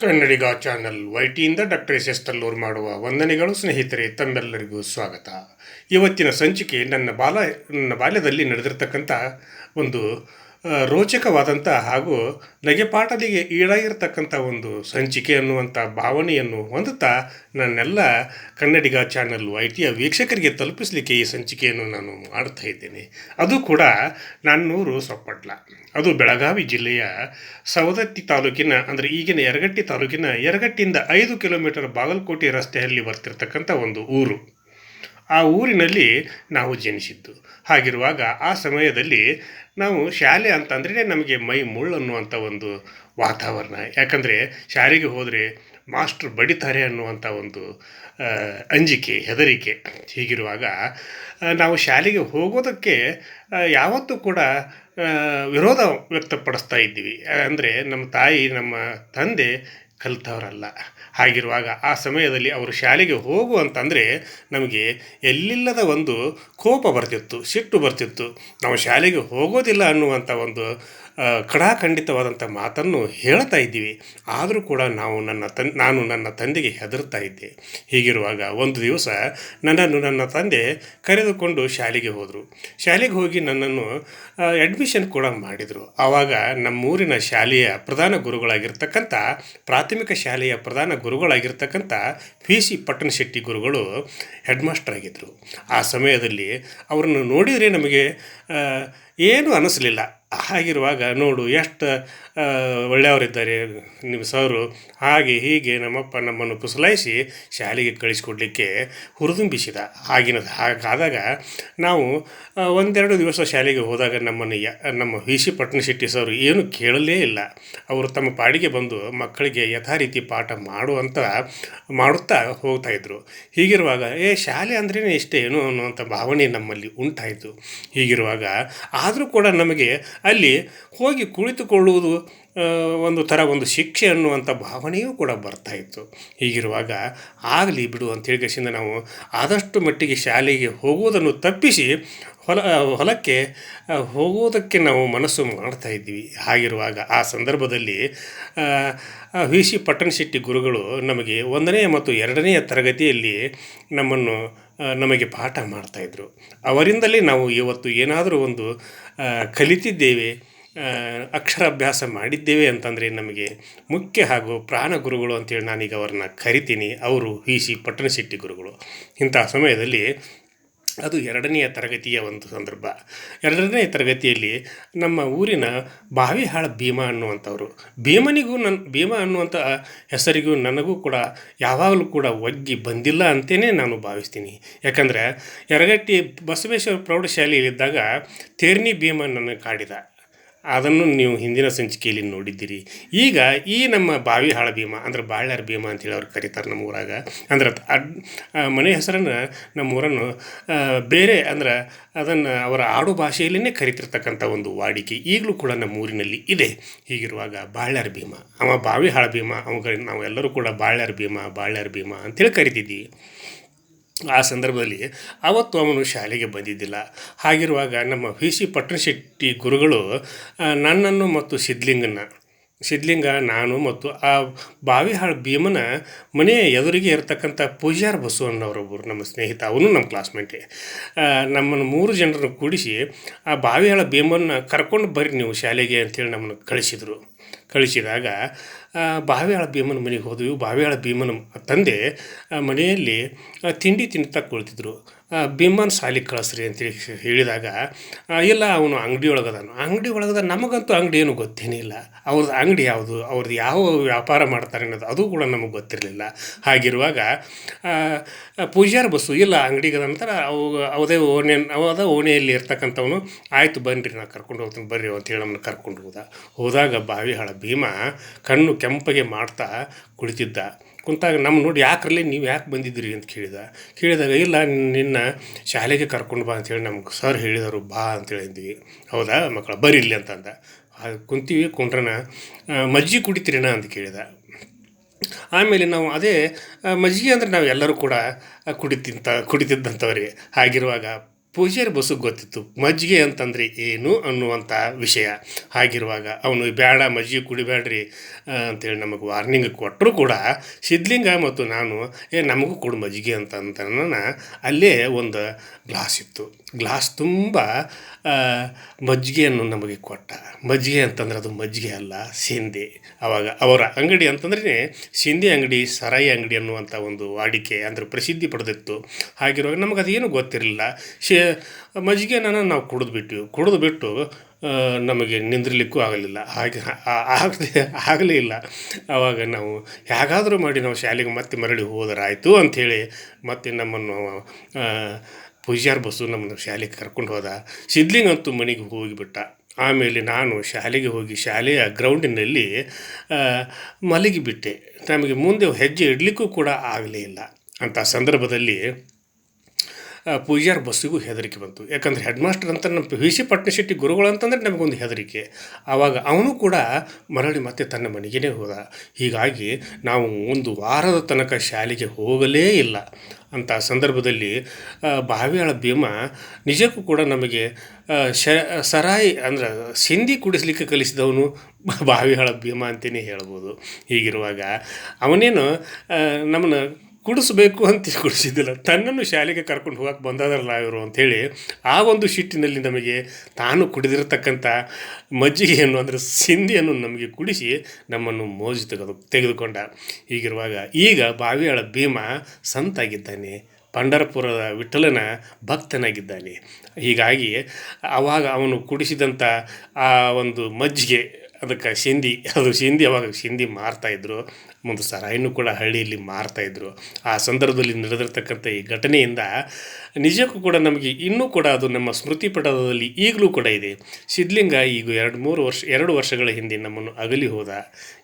ಕನ್ನಡಿಗ channel ವೈಟಿಯಿಂದ doctor S S Tallur ಮಾಡುವ ವಂದನೆಗಳು ಸ್ನೇಹಿತರೆ, ತಮ್ಮೆಲ್ಲರಿಗೂ ಸ್ವಾಗತ. ಇವತ್ತಿನ ಸಂಚಿಕೆ ನನ್ನ ಬಾಲ, ನನ್ನ ಬಾಲ್ಯದಲ್ಲಿ ನಡೆದಿರ್ತಕ್ಕಂಥ ಒಂದು ರೋಚಕವಾದಂಥ ಹಾಗೂ ನಗೆಪಾಟಲಿಗೆ ಈಡಾಗಿರ್ತಕ್ಕಂಥ ಒಂದು ಸಂಚಿಕೆ ಅನ್ನುವಂಥ ಭಾವನೆಯನ್ನು ಹೊಂದುತ್ತಾ ನನ್ನೆಲ್ಲ ಕನ್ನಡಿಗ ಚಾನಲ್ಲು ಐ ಟಿಯ ವೀಕ್ಷಕರಿಗೆ ತಲುಪಿಸಲಿಕ್ಕೆ ಈ ಸಂಚಿಕೆಯನ್ನು ನಾನು ಮಾಡ್ತಾ ಇದ್ದೇನೆ. ಅದು ಕೂಡ ನನ್ನೂರು ಸೊಪ್ಪಟ್ಲ. ಅದು ಬೆಳಗಾವಿ ಜಿಲ್ಲೆಯ ಸವದತ್ತಿ ತಾಲೂಕಿನ, ಅಂದರೆ ಈಗಿನ ಯರಗಟ್ಟಿ ತಾಲೂಕಿನ ಯರಗಟ್ಟಿಯಿಂದ ಐದು ಕಿಲೋಮೀಟರ್ ಬಾಗಲಕೋಟೆ ರಸ್ತೆಯಲ್ಲಿ ಬರ್ತಿರ್ತಕ್ಕಂಥ ಒಂದು ಊರು. ಆ ಊರಿನಲ್ಲಿ ನಾವು ಜನಿಸಿದ್ದು. ಹಾಗಿರುವಾಗ ಆ ಸಮಯದಲ್ಲಿ ನಾವು ಶಾಲೆ ಅಂತಂದ್ರೆ ನಮಗೆ ಮೈ ಮುಳ್ಳು ಅನ್ನುವಂಥ ಒಂದು ವಾತಾವರಣ. ಯಾಕಂದರೆ ಶಾಲೆಗೆ ಹೋದರೆ ಮಾಸ್ಟ್ರು ಬಡಿತಾರೆ ಅನ್ನುವಂಥ ಒಂದು ಅಂಜಿಕೆ, ಹೆದರಿಕೆ ಹೀಗಿರುವಾಗ ನಾವು ಶಾಲೆಗೆ ಹೋಗೋದಕ್ಕೆ ಯಾವತ್ತೂ ಕೂಡ ವಿರೋಧ ವ್ಯಕ್ತಪಡಿಸ್ತಾ ಇದ್ದೀವಿ. ಅಂದರೆ ನಮ್ಮ ತಾಯಿ, ನಮ್ಮ ತಂದೆ ಕಲಿತವರಲ್ಲ. ಹಾಗಿರುವಾಗ ಆ ಸಮಯದಲ್ಲಿ ಅವರು ಶಾಲೆಗೆ ಹೋಗು ಅಂತಂದರೆ ನಮಗೆ ಎಲ್ಲಿಲ್ಲದ ಒಂದು ಕೋಪ ಬರ್ತಿತ್ತು, ಸಿಟ್ಟು ಬರ್ತಿತ್ತು. ನಾವು ಶಾಲೆಗೆ ಹೋಗೋದಿಲ್ಲ ಅನ್ನುವಂಥ ಒಂದು ಖಡಾಖಂಡಿತವಾದಂಥ ಮಾತನ್ನು ಹೇಳ್ತಾ ಇದ್ದೀವಿ. ಆದರೂ ಕೂಡ ನಾವು ನನ್ನ ತನ್, ನಾನು ನನ್ನ ತಂದೆಗೆ ಹೆದರ್ತಾ ಇದ್ದೆ. ಹೀಗಿರುವಾಗ ಒಂದು ದಿವಸ ನನ್ನನ್ನು ನನ್ನ ತಂದೆ ಕರೆದುಕೊಂಡು ಶಾಲೆಗೆ ಹೋದರು. ಶಾಲೆಗೆ ಹೋಗಿ ನನ್ನನ್ನು ಅಡ್ಮಿಷನ್ ಕೂಡ ಮಾಡಿದರು. ಆವಾಗ ನಮ್ಮೂರಿನ ಶಾಲೆಯ ಪ್ರಧಾನ ಗುರುಗಳಾಗಿರ್ತಕ್ಕಂಥ, ಪ್ರಾಥಮಿಕ ಶಾಲೆಯ ಪ್ರಧಾನ ಗುರುಗಳಾಗಿರ್ತಕ್ಕಂಥ ಪಿ ಸಿ ಪಟ್ಟಣಶೆಟ್ಟಿ ಗುರುಗಳು ಹೆಡ್ ಮಾಸ್ಟರ್ ಆಗಿದ್ದರು ಆ ಸಮಯದಲ್ಲಿ ಅವರನ್ನು ನೋಡಿದರೆ ನಮಗೆ ಏನೂ ಅನ್ನಿಸ್ಲಿಲ್ಲ ಹಾಗಿರುವಾಗ ನೋಡು ಎಷ್ಟು ಒಳ್ಳೆಯವರಿದ್ದಾರೆ ನಿಮ್ಮ ಸರು. ಹಾಗೆ ಹೀಗೆ ನಮ್ಮಪ್ಪ ನಮ್ಮನ್ನು ಪುಸಲಾಯಿಸಿ ಶಾಲೆಗೆ ಕಳಿಸ್ಕೊಡ್ಲಿಕ್ಕೆ ಹುರಿದುಂಬಿಸಿದ. ಆಗಿನದು ಹಾಗಾದಾಗ ನಾವು ಒಂದೆರಡು ದಿವಸ ಶಾಲೆಗೆ ಹೋದಾಗ ನಮ್ಮನ್ನು ಯ, ನಮ್ಮ ವಿ ಸಿ ಪಟ್ಟಣಶೆಟ್ಟಿ ಸರ್ ಏನು ಕೇಳಲೇ ಇಲ್ಲ. ಅವರು ತಮ್ಮ ಪಾಡಿಗೆ ಬಂದು ಮಕ್ಕಳಿಗೆ ಯಥಾರೀತಿ ಪಾಠ ಮಾಡುವಂಥ ಮಾಡುತ್ತಾ ಹೋಗ್ತಾಯಿದ್ರು ಹೀಗಿರುವಾಗ, ಏ, ಶಾಲೆ ಅಂದ್ರೇ ಇಷ್ಟೇ ಏನು? ಅನ್ನುವಂಥ ಭಾವನೆ ನಮ್ಮಲ್ಲಿ ಉಂಟಾಯಿತು. ಹೀಗಿರುವಾಗ ಆದರೂ ಕೂಡ ನಮಗೆ ಅಲ್ಲಿ ಹೋಗಿ ಕುಳಿತುಕೊಳ್ಳುವುದು ಒಂದು ಥರ ಒಂದು ಶಿಕ್ಷೆ ಅನ್ನುವಂಥ ಭಾವನೆಯೂ ಕೂಡ ಬರ್ತಾ ಇತ್ತು. ಹೀಗಿರುವಾಗ ಆಗಲಿ ಬಿಡು ಅಂತೇಳಿ ಕೇಸಿಂದ ನಾವು ಆದಷ್ಟು ಮಟ್ಟಿಗೆ ಶಾಲೆಗೆ ಹೋಗುವುದನ್ನು ತಪ್ಪಿಸಿ ಹೊಲ ಹೊಲಕ್ಕೆ ಹೋಗುವುದಕ್ಕೆ ನಾವು ಮನಸ್ಸು ಮಾಡ್ತಾ ಇದ್ವಿ ಹಾಗಿರುವಾಗ ಆ ಸಂದರ್ಭದಲ್ಲಿ ವಿ. ಸಿ. ಪಟ್ಟಣಶೆಟ್ಟಿ ಗುರುಗಳು ನಮಗೆ ಒಂದನೆಯ ಮತ್ತು ಎರಡನೆಯ ತರಗತಿಯಲ್ಲಿ ನಮ್ಮನ್ನು ನಮಗೆ ಪಾಠ ಮಾಡ್ತಾಯಿದ್ರು ಅವರಿಂದಲೇ ನಾವು ಇವತ್ತು ಏನಾದರೂ ಒಂದು ಕಲಿತಿದ್ದೇವೆ. ಅಕ್ಷರಾಭ್ಯಾಸ ಮಾಡಿದ್ದೇವೆ ಅಂತಂದರೆ ನಮಗೆ ಮುಖ್ಯ ಹಾಗೂ ಪ್ರಾಣ ಗುರುಗಳು ಅಂತೇಳಿ ನಾನೀಗ ಅವ್ರನ್ನ ಕರಿತೀನಿ. ಅವರು ವಿ ಸಿ ಪಟ್ಟಣಶೆಟ್ಟಿ ಗುರುಗಳು. ಇಂಥ ಸಮಯದಲ್ಲಿ ಅದು ಎರಡನೆಯ ತರಗತಿಯ ಒಂದು ಸಂದರ್ಭ. ಎರಡನೇ ತರಗತಿಯಲ್ಲಿ ನಮ್ಮ ಊರಿನ ಬಾವಿಹಾಳ ಭೀಮ ಅನ್ನುವಂಥವ್ರು. ಭೀಮನಿಗೂ ನನ್ನ ಭೀಮ ಅನ್ನುವಂಥ ಹೆಸರಿಗೂ ನನಗೂ ಕೂಡ ಯಾವಾಗಲೂ ಕೂಡ ಒಗ್ಗಿ ಬಂದಿಲ್ಲ ಅಂತಲೇ ನಾನು ಭಾವಿಸ್ತೀನಿ. ಯಾಕಂದರೆ, ಯರಗಟ್ಟಿ ಬಸವೇಶ್ವರ ಪ್ರೌಢಶಾಲೆಯಲ್ಲಿದ್ದಾಗ ತೇರ್ನಿ ಭೀಮ ನನ್ನ ಕಾಡಿದ. ಅದನ್ನು ನೀವು ಹಿಂದಿನ ಸಂಚಿಕೆಯಲ್ಲಿ ನೋಡಿದ್ದೀರಿ. ಈಗ ಈ ನಮ್ಮ ಬಾವಿಹಾಳ ಭೀಮ, ಅಂದ್ರೆ ಬಾಳ್ಯಾರ ಭೀಮ ಅಂತೇಳಿ ಅವ್ರು ಕರೀತಾರೆ ನಮ್ಮ ಊರಾಗ. ಅಂದ್ರೆ ಅಡ್ ಮನೆ ಹೆಸರನ್ನು ನಮ್ಮ ಊರನ್ನು ಬೇರೆ ಅಂದ್ರೆ ಅದನ್ನು ಅವರ ಆಡು ಭಾಷೆಯಲ್ಲೇ ಕರಿತಿರ್ತಕ್ಕಂಥ ಒಂದು ವಾಡಿಕೆ ಈಗಲೂ ಕೂಡ ನಮ್ಮ ಊರಿನಲ್ಲಿ ಇದೆ. ಹೀಗಿರುವಾಗ ಬಾಳ್ಯಾರ ಭೀಮ, ಅವ ಬಾವಿಹಾಳ ಭೀಮ, ಅವಾಗ ನಾವೆಲ್ಲರೂ ಕೂಡ ಬಾಳ್ಯಾರ ಭೀಮ ಬಾಳ್ಯಾರ ಭೀಮ ಅಂತೇಳಿ ಕರಿತಿದ್ದೀವಿ. ಆ ಸಂದರ್ಭದಲ್ಲಿ ಅವತ್ತು ಅವನು ಶಾಲೆಗೆ ಬಂದಿದ್ದಿಲ್ಲ. ಹಾಗಿರುವಾಗ ನಮ್ಮ ವಿ ಸಿ ಪಟ್ಟಣಶೆಟ್ಟಿ ಗುರುಗಳು ನನ್ನನ್ನು ಮತ್ತು ಸಿದ್ಲಿಂಗನ್ನು, ಸಿದ್ಲಿಂಗ, ನಾನು ಮತ್ತು ಆ ಬಾವಿಹಾಳ ಭೀಮನ ಮನೆಯ ಎದುರಿಗೆ ಇರತಕ್ಕಂಥ ಪೂಜಾರ್ ಬಸವಣ್ಣವರೊಬ್ಬರು ನಮ್ಮ ಸ್ನೇಹಿತ, ಅವನು ನಮ್ಮ ಕ್ಲಾಸ್ಮೇಟೆ ನಮ್ಮನ್ನು ಮೂರು ಜನರನ್ನು ಕೂಡಿಸಿ ಆ ಬಾವಿಹಾಳ ಭೀಮನ್ನ ಕರ್ಕೊಂಡು ಬರ್ರಿ ನೀವು ಶಾಲೆಗೆ ಅಂತೇಳಿ ನಮ್ಮನ್ನು ಕಳಿಸಿದರು. ಕಳಿಸಿದಾಗ ಬಾವಿಯಾಳ ಭೀಮನ ಮನೆಗೆ ಹೋದ್ವಿ. ಬಾವಿಯಾಳ ಭೀಮನ ತಂದೆ ಮನೆಯಲ್ಲಿ ತಿಂಡಿ ತಿಂತಾ ಕುಳಿತಿದ್ರು ಭೀಮನ್ ಸಾಲಿಗೆ ಕಳಿಸ್ರಿ ಅಂತೇಳಿ ಹೇಳಿದಾಗ ಇಲ್ಲ, ಅವನು ಅಂಗಡಿ ಒಳಗದಾನು ಅಂಗಡಿ ಒಳಗದ ನಮಗಂತೂ ಅಂಗಡಿ ಏನು ಗೊತ್ತೇನಿಲ್ಲ. ಅವ್ರದ್ದು ಅಂಗಡಿ ಯಾವುದು ಅವ್ರದ್ದು ಯಾವ ವ್ಯಾಪಾರ ಮಾಡ್ತಾರೆ ಅನ್ನೋದು ಅದು ಕೂಡ ನಮಗೆ ಗೊತ್ತಿರಲಿಲ್ಲ. ಹಾಗಿರುವಾಗ ಪೂಜಾರ್ ಬಸ್ಸು, ಇಲ್ಲ ಅಂಗಡಿಗೆ ನಂತರ ಅವು, ಅವದೇ ಓಣೆ, ಅವದ ಓಣೆಯಲ್ಲಿ ಇರ್ತಕ್ಕಂಥವನು, ಆಯಿತು ಬನ್ನಿರಿ ನಾನು ಕರ್ಕೊಂಡು ಹೋಗ್ತೀನಿ, ಬರ್ರಿ ಅಂತೇಳಿ ನಮ್ಮನ್ನು ಕರ್ಕೊಂಡು ಹೋದ. ಹೋದಾಗ ಬಾವಿಹಾಳ ಭೀಮ ಕಣ್ಣು ಕೆಂಪಗೆ ಮಾಡ್ತಾ ಕುಳಿತಿದ್ದ. ಕುಂತಾಗ ನಮ್ಮ ನೋಡಿ ಯಾಕ್ರಲ್ಲಿ ನೀವು ಯಾಕೆ ಬಂದಿದ್ದೀರಿ? ಅಂತ ಕೇಳಿದ. ಕೇಳಿದಾಗ, ಇಲ್ಲ, ನಿನ್ನ ಶಾಲೆಗೆ ಕರ್ಕೊಂಡು ಬಾ ಅಂತೇಳಿ ನಮ್ಗೆ ಸರ್ ಹೇಳಿದರು, ಬಾ ಅಂತೇಳಿ ಅಂದ್ವಿ. ಹೌದಾ, ಮಕ್ಕಳ ಬರೀಲಿ ಅಂತಂದ ಕುಂತೀವಿ ಕುಂಡ್ರನ ಮಜ್ಜಿ ಕುಡಿತೀರಿನ? ಅಂತ ಕೇಳಿದ. ಆಮೇಲೆ ನಾವು ಅದೇ ಮಜ್ಜಿಗೆ ಅಂದರೆ ನಾವು ಎಲ್ಲರೂ ಕೂಡ ಕುಡಿತಿಂತ ಕುಡಿತಿದ್ದಂಥವ್ರಿ ಹಾಗಿರುವಾಗ ಪೂಜಾರಿ ಬಸ್ಸು ಗೊತ್ತಿತ್ತು, ಮಜ್ಜಿಗೆ ಅಂತಂದರೆ ಏನು ಅನ್ನುವಂಥ ವಿಷಯ. ಹಾಗಿರುವಾಗ ಅವನು ಬೇಡ ಮಜ್ಜಿಗೆ ಕುಡಿಬೇಡ್ರಿ ಅಂತೇಳಿ ನಮಗೆ ವಾರ್ನಿಂಗ್ ಕೊಟ್ಟರು ಕೂಡ ಸಿದ್ಲಿಂಗ ಮತ್ತು ನಾನು, ಏ, ನಮಗೂ ಕೊಡು ಮಜ್ಜಿಗೆ ಅಂತ ಅಲ್ಲೇ ಒಂದು ಗ್ಲಾಸ್ ಇತ್ತು. ಗ್ಲಾಸ್ ತುಂಬ ಮಜ್ಜಿಗೆಯನ್ನು ನಮಗೆ ಕೊಟ್ಟ. ಮಜ್ಜಿಗೆ ಅಂತಂದ್ರೆ ಅದು ಮಜ್ಜಿಗೆ ಅಲ್ಲ, ಸಿಂಧಿ. ಅವಾಗ ಅವರ ಅಂಗಡಿ ಅಂತಂದ್ರೆ ಸಿಂಧಿ ಅಂಗಡಿ, ಸರಾಯಿ ಅಂಗಡಿ ಅನ್ನುವಂಥ ಒಂದು ವಾಡಿಕೆ ಅಂದರೆ ಪ್ರಸಿದ್ಧಿ ಪಡೆದಿತ್ತು. ಹಾಗಿರುವಾಗ ನಮಗೆ ಅದೇನು ಗೊತ್ತಿರಲಿಲ್ಲ, ಶೇ ಮಜ್ಜಿಗೆನ ನಾವು ಕುಡಿದು ಬಿಟ್ಟು ಕುಡಿದು ಬಿಟ್ಟು ನಮಗೆ ನಿಂದಿರ್ಲಿಕ್ಕೂ ಆಗಲಿಲ್ಲ. ಹಾಗೆ ಆಗದೆ, ಆಗಲೇ ಇಲ್ಲ. ಆವಾಗ ನಾವು ಹೇಗಾದರೂ ಮಾಡಿ ನಾವು ಶಾಲೆಗೆ ಮತ್ತೆ ಮರಳಿ ಹೋದರಾಯಿತು ಅಂಥೇಳಿ ಮತ್ತೆ ನಮ್ಮನ್ನು ಪೂಜಾರ್ ಬಸ್ಸು ನಮ್ಮನ್ನು ಶಾಲೆಗೆ ಕರ್ಕೊಂಡು ಹೋದ. ಸಿದ್ಲಿಂಗ್ ಅಂತೂ ಮನೆಗೆ ಹೋಗಿಬಿಟ್ಟ. ಆಮೇಲೆ ನಾನು ಶಾಲೆಗೆ ಹೋಗಿ ಶಾಲೆಯ ಗ್ರೌಂಡಿನಲ್ಲಿ ಮಲಗಿಬಿಟ್ಟೆ. ನಮಗೆ ಮುಂದೆ ಹೆಜ್ಜೆ ಇಡಲಿಕ್ಕೂ ಕೂಡ ಆಗಲೇ ಇಲ್ಲ. ಅಂಥ ಸಂದರ್ಭದಲ್ಲಿ ಪೂಜಾರ್ ಬಸ್ಸಿಗೂ ಹೆದರಿಕೆ ಬಂತು. ಯಾಕಂದ್ರೆ ಹೆಡ್ ಮಾಸ್ಟರ್ ಅಂತ ನಮ್ಮ ಪಿ ಸಿ ಪಟ್ನಶೆಟ್ಟಿ ಗುರುಗಳು ಅಂತಂದ್ರೆ ನಮಗೊಂದು ಹೆದರಿಕೆ. ಆವಾಗ ಅವನು ಕೂಡ ಮರಳಿ ಮತ್ತೆ ತನ್ನ ಮನೆಗೇ ಹೋದ. ಹೀಗಾಗಿ ನಾವು ಒಂದು ವಾರದ ತನಕ ಶಾಲೆಗೆ ಹೋಗಲೇ ಇಲ್ಲ. ಅಂತ ಸಂದರ್ಭದಲ್ಲಿ ಬಾವಿಯಾಳ ಭೀಮ ನಿಜಕ್ಕೂ ಕೂಡ ನಮಗೆ ಶ, ಸರಾಯಿ ಅಂದ್ರೆ ಸಿಂಧಿ ಕುಡಿಸ್ಲಿಕ್ಕೆ ಕಲಿಸಿದವನು ಬಾವಿಯಾಳ ಭೀಮ ಅಂತಲೇ ಹೇಳ್ಬೋದು. ಹೀಗಿರುವಾಗ ಅವನೇನು ನಮ್ಮನ್ನು ಕುಡಿಸ್ಬೇಕು ಅಂತ ಕುಡಿಸಿದ್ದಿಲ್ಲ. ತನ್ನನ್ನು ಶಾಲೆಗೆ ಕರ್ಕೊಂಡು ಹೋಗಕ್ಕೆ ಬಂದದಲ್ಲ ಇವರು ಅಂಥೇಳಿ ಆ ಒಂದು ಶಿಟ್ಟಿನಲ್ಲಿ ನಮಗೆ ತಾನು ಕುಡಿದಿರತಕ್ಕಂಥ ಮಜ್ಜಿಗೆಯನ್ನು ಅಂದರೆ ಸಿಂಧಿಯನ್ನು ನಮಗೆ ಕುಡಿಸಿ ನಮ್ಮನ್ನು ಮೋಜು ತೆಗೆದು ತೆಗೆದುಕೊಂಡ. ಹೀಗಿರುವಾಗ ಈಗ ಬಾವಿಯಾಳ ಭೀಮ ಸಂತಾಗಿದ್ದಾನೆ. ಪಂಡರಪುರದ ವಿಠಲನ ಭಕ್ತನಾಗಿದ್ದಾನೆ. ಹೀಗಾಗಿ ಆವಾಗ ಅವನು ಕುಡಿಸಿದಂಥ ಆ ಒಂದು ಮಜ್ಜಿಗೆ, ಅದಕ್ಕೆ ಸಿಂಧಿ, ಅದು ಸಿಂಧಿ, ಅವಾಗ ಸಿಂಧಿ ಮಾರ್ತಾಯಿದ್ರು ಒಂದು ಸರಾಯಿನೂ ಕೂಡ ಹಳ್ಳಿಯಲ್ಲಿ ಮಾರ್ತಾಯಿದ್ರು ಆ ಸಂದರ್ಭದಲ್ಲಿ ನಡೆದಿರ್ತಕ್ಕಂಥ ಈ ಘಟನೆಯಿಂದ ನಿಜಕ್ಕೂ ಕೂಡ ನಮಗೆ ಇನ್ನೂ ಕೂಡ ಅದು ನಮ್ಮ ಸ್ಮೃತಿ ಪಟಲದಲ್ಲಿ ಈಗಲೂ ಕೂಡ ಇದೆ. ಸಿದ್ಲಿಂಗ ಈಗ ಎರಡು ಮೂರು ವರ್ಷ, ಎರಡು ವರ್ಷಗಳ ಹಿಂದೆ ನಮ್ಮನ್ನು ಅಗಲಿ ಹೋದ.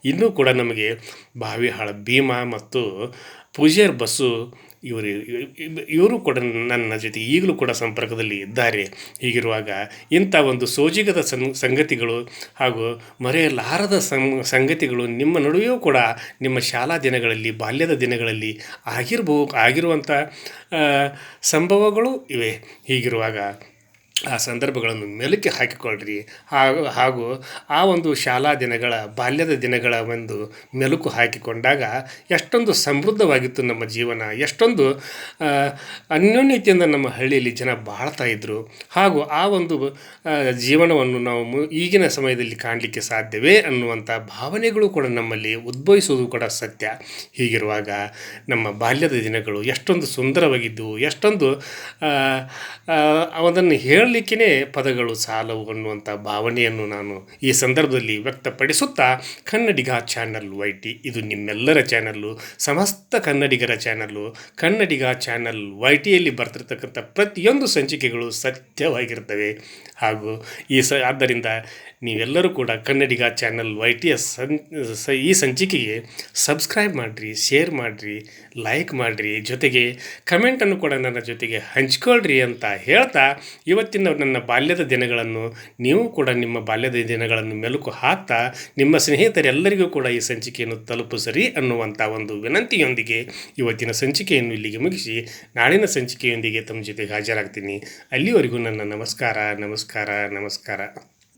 ಇನ್ನೂ ಕೂಡ ನಮಗೆ ಬಾವಿಹಾಳ ಭೀಮಾ ಮತ್ತು ಪೂಜಾರ್ ಬಸ್ಸು ಇವರು ಇವರು ಕೂಡ ನನ್ನ ಜೊತೆ ಈಗಲೂ ಕೂಡ ಸಂಪರ್ಕದಲ್ಲಿ ಇದ್ದಾರೆ. ಹೀಗಿರುವಾಗ ಇಂಥ ಒಂದು ಸೋಜಿಗದ ಸಂಗತಿಗಳು ಹಾಗೂ ಮರೆಯಲಾರದ ಸಂಗತಿಗಳು ನಿಮ್ಮ ನಡುವೆಯೂ ಕೂಡ ನಿಮ್ಮ ಶಾಲಾ ದಿನಗಳಲ್ಲಿ, ಬಾಲ್ಯದ ದಿನಗಳಲ್ಲಿ ಆಗಿರ್ಬೋ, ಆಗಿರುವಂಥ ಸಂಭವಗಳು ಇವೆ. ಹೀಗಿರುವಾಗ ಆ ಸಂದರ್ಭಗಳನ್ನು ಮೆಲುಕಿ ಹಾಕಿಕೊಳ್ಳ್ರಿ. ಹಾಗೂ ಹಾಗೂ ಆ ಒಂದು ಶಾಲಾ ದಿನಗಳ ಬಾಲ್ಯದ ದಿನಗಳ ಒಂದು ಮೆಲುಕು ಹಾಕಿಕೊಂಡಾಗ ಎಷ್ಟೊಂದು ಸಮೃದ್ಧವಾಗಿತ್ತು ನಮ್ಮ ಜೀವನ. ಎಷ್ಟೊಂದು ಅನ್ಯೋನ್ಯತೆಯಿಂದ ನಮ್ಮ ಹಳ್ಳಿಯಲ್ಲಿ ಜನ ಬಾಳ್ತಾ ಇದ್ದರು ಹಾಗೂ ಆ ಒಂದು ಜೀವನವನ್ನು ನಾವು ಈಗಿನ ಸಮಯದಲ್ಲಿ ಕಾಣಲಿಕ್ಕೆ ಸಾಧ್ಯವೇ ಅನ್ನುವಂಥ ಭಾವನೆಗಳು ಕೂಡ ನಮ್ಮಲ್ಲಿ ಉದ್ಭವಿಸುವುದು ಕೂಡ ಸತ್ಯ. ಹೀಗಿರುವಾಗ ನಮ್ಮ ಬಾಲ್ಯದ ದಿನಗಳು ಎಷ್ಟೊಂದು ಸುಂದರವಾಗಿದ್ದವು. ಎಷ್ಟೊಂದು ಅದನ್ನು ಆ, ಅದನ್ನು ಪದಗಳು ಸಾಲವು ಅನ್ನುವಂಥ ಭಾವನೆಯನ್ನು ನಾನು ಈ ಸಂದರ್ಭದಲ್ಲಿ ವ್ಯಕ್ತಪಡಿಸುತ್ತಾ ಕನ್ನಡಿಗ ಚಾನಲ್ ವೈ ಟಿ ಇದು ನಿಮ್ಮೆಲ್ಲರ ಚಾನಲ್ಲು, ಸಮಸ್ತ ಕನ್ನಡಿಗರ ಚಾನಲ್ಲು. ಕನ್ನಡಿಗ ಚಾನಲ್ ವೈ ಟಿಯಲ್ಲಿ ಬರ್ತಿರ್ತಕ್ಕಂಥ ಪ್ರತಿಯೊಂದು ಸಂಚಿಕೆಗಳು ಸತ್ಯವಾಗಿರ್ತವೆ. ಹಾಗೂ ಈ ಸ, ಆದ್ದರಿಂದ ನೀವೆಲ್ಲರೂ ಕೂಡ ಕನ್ನಡಿಗ ಚಾನಲ್ ವೈ ಟಿಯ ಈ ಸಂಚಿಕೆಗೆ ಸಬ್ಸ್ಕ್ರೈಬ್ ಮಾಡಿರಿ, ಶೇರ್ ಮಾಡಿರಿ, ಲೈಕ್ ಮಾಡಿರಿ. ಜೊತೆಗೆ ಕಮೆಂಟನ್ನು ಕೂಡ ನನ್ನ ಜೊತೆಗೆ ಹಂಚ್ಕೊಳ್ರಿ ಅಂತ ಹೇಳ್ತಾ ಇವತ್ತಿನ ನನ್ನ ಬಾಲ್ಯದ ದಿನಗಳನ್ನು, ನೀವು ಕೂಡ ನಿಮ್ಮ ಬಾಲ್ಯದ ದಿನಗಳನ್ನು ಮೆಲುಕು ಹಾಕ್ತಾ, ನಿಮ್ಮ ಸ್ನೇಹಿತರೆಲ್ಲರಿಗೂ ಕೂಡ ಈ ಸಂಚಿಕೆಯನ್ನು ತಲುಪಿಸರಿ ಅನ್ನುವಂಥ ಒಂದು ವಿನಂತಿಯೊಂದಿಗೆ ಇವತ್ತಿನ ಸಂಚಿಕೆಯನ್ನು ಇಲ್ಲಿಗೆ ಮುಗಿಸಿ, ನಾಳಿನ ಸಂಚಿಕೆಯೊಂದಿಗೆ ತಮ್ಮ ಜೊತೆಗೆ ಹಾಜರಾಗ್ತೀನಿ. ಅಲ್ಲಿವರೆಗೂ ನನ್ನ ನಮಸ್ಕಾರ ನಮಸ್ಕಾರ ನಮಸ್ಕಾರ.